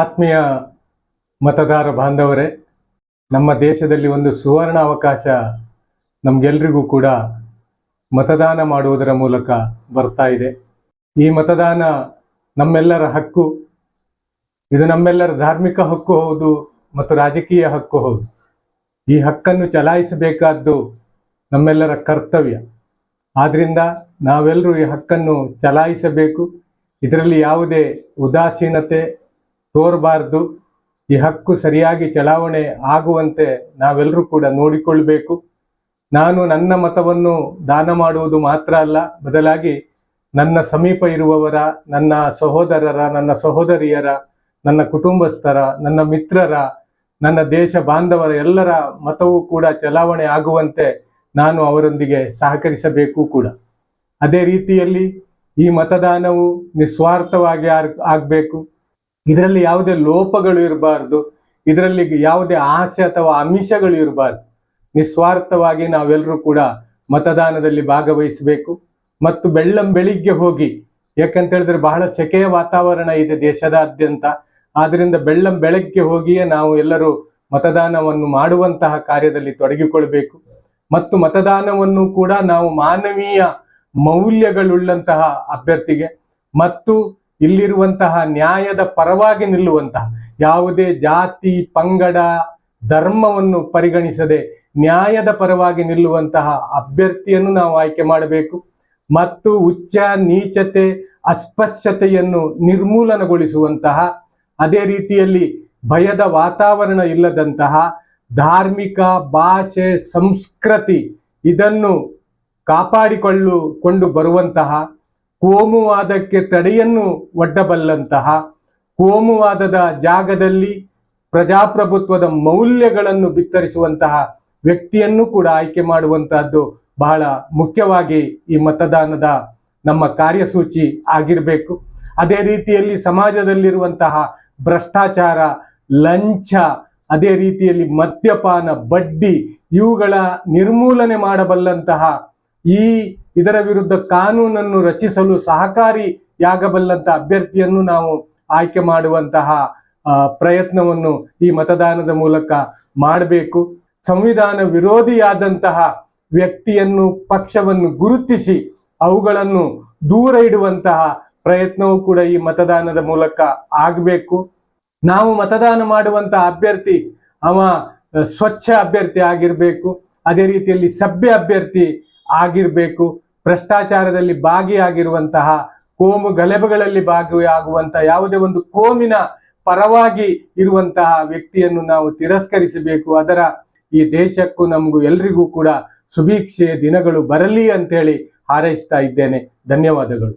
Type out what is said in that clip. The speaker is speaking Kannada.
ಆತ್ಮೀಯ ಮತದಾರ ಬಾಂಧವರೇ, ನಮ್ಮ ದೇಶದಲ್ಲಿ ಒಂದು ಸುವರ್ಣ ಅವಕಾಶ ನಮಗೆಲ್ರಿಗೂ ಕೂಡ ಮತದಾನ ಮಾಡುವುದರ ಮೂಲಕ ಬರ್ತಾ ಇದೆ. ಈ ಮತದಾನ ನಮ್ಮೆಲ್ಲರ ಹಕ್ಕು, ಇದು ನಮ್ಮೆಲ್ಲರ ಧಾರ್ಮಿಕ ಹಕ್ಕು ಹೌದು ಮತ್ತು ರಾಜಕೀಯ ಹಕ್ಕು ಹೌದು. ಈ ಹಕ್ಕನ್ನು ಚಲಾಯಿಸಬೇಕಾದ್ದು ನಮ್ಮೆಲ್ಲರ ಕರ್ತವ್ಯ. ಆದ್ದರಿಂದ ನಾವೆಲ್ಲರೂ ಈ ಹಕ್ಕನ್ನು ಚಲಾಯಿಸಬೇಕು. ಇದರಲ್ಲಿ ಯಾವುದೇ ಉದಾಸೀನತೆ ತೋರಬಾರ್ದು. ಈ ಹಕ್ಕು ಸರಿಯಾಗಿ ಚಲಾವಣೆ ಆಗುವಂತೆ ನಾವೆಲ್ಲರೂ ಕೂಡ ನೋಡಿಕೊಳ್ಬೇಕು. ನಾನು ನನ್ನ ಮತವನ್ನು ದಾನ ಮಾಡುವುದು ಮಾತ್ರ ಅಲ್ಲ, ಬದಲಾಗಿ ನನ್ನ ಸಮೀಪ ಇರುವವರ, ನನ್ನ ಸಹೋದರರ, ನನ್ನ ಸಹೋದರಿಯರ, ನನ್ನ ಕುಟುಂಬಸ್ಥರ, ನನ್ನ ಮಿತ್ರರ, ನನ್ನ ದೇಶ ಬಾಂಧವರ ಎಲ್ಲರ ಮತವೂ ಕೂಡ ಚಲಾವಣೆ ಆಗುವಂತೆ ನಾನು ಅವರೊಂದಿಗೆ ಸಹಕರಿಸಬೇಕು ಕೂಡ. ಅದೇ ರೀತಿಯಲ್ಲಿ ಈ ಮತದಾನವು ನಿಸ್ವಾರ್ಥವಾಗಿ ಆಗಬೇಕು ಆಗ್ಬೇಕು. ಇದರಲ್ಲಿ ಯಾವುದೇ ಲೋಪಗಳು ಇರಬಾರ್ದು. ಇದರಲ್ಲಿ ಯಾವುದೇ ಆಸೆ ಅಥವಾ ಅಮಿಷಗಳು ಇರಬಾರ್ದು. ನಿಸ್ವಾರ್ಥವಾಗಿ ನಾವೆಲ್ಲರೂ ಕೂಡ ಮತದಾನದಲ್ಲಿ ಭಾಗವಹಿಸಬೇಕು. ಮತ್ತು ಬೆಳ್ಳಂ ಬೆಳಿಗ್ಗೆ ಹೋಗಿ, ಯಾಕಂತ ಹೇಳಿದ್ರೆ ಬಹಳ ಸೆಕೆಯ ವಾತಾವರಣ ಇದೆ ದೇಶದಾದ್ಯಂತ. ಆದ್ರಿಂದ ಬೆಳ್ಳಂ ಬೆಳಗ್ಗೆ ಹೋಗಿಯೇ ನಾವು ಎಲ್ಲರೂ ಮತದಾನವನ್ನು ಮಾಡುವಂತಹ ಕಾರ್ಯದಲ್ಲಿ ತೊಡಗಿಕೊಳ್ಬೇಕು. ಮತ್ತು ಮತದಾನವನ್ನು ಕೂಡ ನಾವು ಮಾನವೀಯ ಮೌಲ್ಯಗಳುಳ್ಳಂತಹ ಅಭ್ಯರ್ಥಿಗೆ ಮತ್ತು ಇಲ್ಲಿರುವಂತಹ ನ್ಯಾಯದ ಪರವಾಗಿ ನಿಲ್ಲುವಂತಹ ಯಾವುದೇ ಜಾತಿ, ಪಂಗಡ, ಧರ್ಮವನ್ನು ಪರಿಗಣಿಸದೆ ನ್ಯಾಯದ ಪರವಾಗಿ ನಿಲ್ಲುವಂತಹ ಅಭ್ಯರ್ಥಿಯನ್ನು ನಾವು ಆಯ್ಕೆ ಮಾಡಬೇಕು. ಮತ್ತು ಉಚ್ಚ, ನೀಚತೆ, ಅಸ್ಪಶ್ಯತೆಯನ್ನು ನಿರ್ಮೂಲನಗೊಳಿಸುವಂತಹ, ಅದೇ ರೀತಿಯಲ್ಲಿ ಭಯದ ವಾತಾವರಣ ಇಲ್ಲದಂತಹ ಧಾರ್ಮಿಕ, ಭಾಷೆ, ಸಂಸ್ಕೃತಿ ಇದನ್ನು ಕಾಪಾಡಿಕೊಳ್ಳು ಕೊಂಡು ಬರುವಂತಹ ಕೋಮುವಾದಕ್ಕೆ ತಡೆಯನ್ನು ಒಡ್ಡಬಲ್ಲಂತಹ ಕೋಮುವಾದದ ಜಾಗದಲ್ಲಿ ಪ್ರಜಾಪ್ರಭುತ್ವದ ಮೌಲ್ಯಗಳನ್ನು ಬಿತ್ತರಿಸುವಂತಹ ವ್ಯಕ್ತಿಯನ್ನು ಕೂಡ ಆಯ್ಕೆ ಮಾಡುವಂತಹದ್ದು ಬಹಳ ಮುಖ್ಯವಾಗಿ ಈ ಮತದಾನದ ನಮ್ಮ ಕಾರ್ಯಸೂಚಿ ಆಗಿರಬೇಕು. ಅದೇ ರೀತಿಯಲ್ಲಿ ಸಮಾಜದಲ್ಲಿರುವಂತಹ ಭ್ರಷ್ಟಾಚಾರ, ಲಂಚ, ಅದೇ ರೀತಿಯಲ್ಲಿ ಮದ್ಯಪಾನ, ಬಡ್ಡಿ ಇವುಗಳ ನಿರ್ಮೂಲನೆ ಮಾಡಬಲ್ಲಂತಹ ಈ ಇದರ ವಿರುದ್ಧ ಕಾನೂನನ್ನು ರಚಿಸಲು ಸಹಕಾರಿಯಾಗಬಲ್ಲಂತ ಅಭ್ಯರ್ಥಿಯನ್ನು ನಾವು ಆಯ್ಕೆ ಮಾಡುವಂತಹ ಪ್ರಯತ್ನವನ್ನು ಈ ಮತದಾನದ ಮೂಲಕ ಮಾಡಬೇಕು. ಸಂವಿಧಾನ ವಿರೋಧಿಯಾದಂತಹ ವ್ಯಕ್ತಿಯನ್ನು, ಪಕ್ಷವನ್ನು ಗುರುತಿಸಿ ಅವುಗಳನ್ನು ದೂರ ಇಡುವಂತಹ ಪ್ರಯತ್ನವೂ ಕೂಡ ಈ ಮತದಾನದ ಮೂಲಕ ಆಗಬೇಕು. ನಾವು ಮತದಾನ ಮಾಡುವಂತಹ ಅಭ್ಯರ್ಥಿ ಅವ ಸ್ವಚ್ಛ ಅಭ್ಯರ್ಥಿ ಆಗಿರಬೇಕು. ಅದೇ ರೀತಿಯಲ್ಲಿ ಸಭ್ಯ ಅಭ್ಯರ್ಥಿ ಆಗಿರಬೇಕು. ಭ್ರಷ್ಟಾಚಾರದಲ್ಲಿ ಭಾಗಿಯಾಗಿರುವಂತಹ ಕೋಮು ಗಲಭೆಗಳಲ್ಲಿ ಭಾಗಿಯಾಗುವಂತಹ ಯಾವುದೇ ಒಂದು ಕೋಮಿನ ಪರವಾಗಿ ಇರುವಂತಹ ವ್ಯಕ್ತಿಯನ್ನು ನಾವು ತಿರಸ್ಕರಿಸಬೇಕು. ಅದರ ಈ ದೇಶಕ್ಕೂ ನಮಗೂ ಎಲ್ರಿಗೂ ಕೂಡ ಸುಭೀಕ್ಷೆಯ ದಿನಗಳು ಬರಲಿ ಅಂತ ಹೇಳಿ ಹಾರೈಸ್ತಾ ಇದ್ದೇನೆ. ಧನ್ಯವಾದಗಳು.